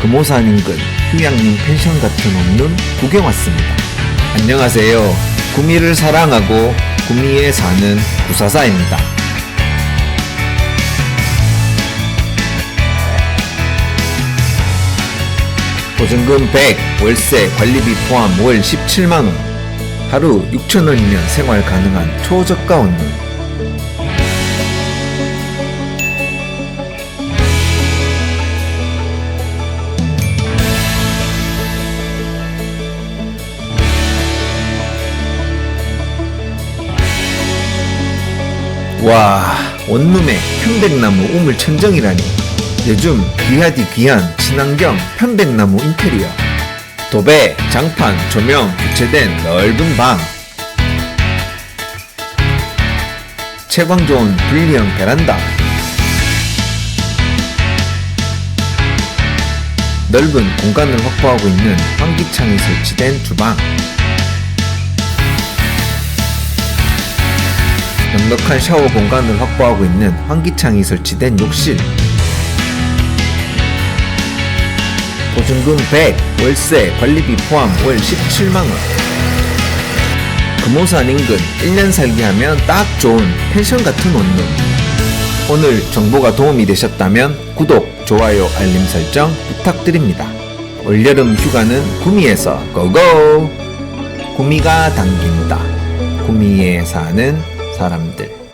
금호산 인근 휴양림 펜션 같은 원룸 구경 왔습니다. 안녕하세요. 구미를 사랑하고 구미에 사는 구사사입니다. 보증금 100, 월세, 관리비 포함 월 17만원. 하루 6천원이면 생활 가능한 초저가 원룸. 와, 원룸에 편백나무 우물 천정이라니. 요즘 귀하디 귀한 친환경 편백나무 인테리어. 도배, 장판, 조명 교체된 넓은 방. 채광 좋은 분리형 베란다. 넓은 공간을 확보하고 있는 환기창이 설치된 주방. 넉넉한 샤워 공간을 확보하고 있는 환기창이 설치된 욕실. 보증금 100, 월세, 관리비 포함 월 17만원. 금호산 인근 1년 살기 하면 딱 좋은 펜션 같은 원룸. 오늘 정보가 도움이 되셨다면 구독, 좋아요, 알림 설정 부탁드립니다. 올여름 휴가는 구미에서 고고! 구미가 당긴다. 구미에 사는 사람들.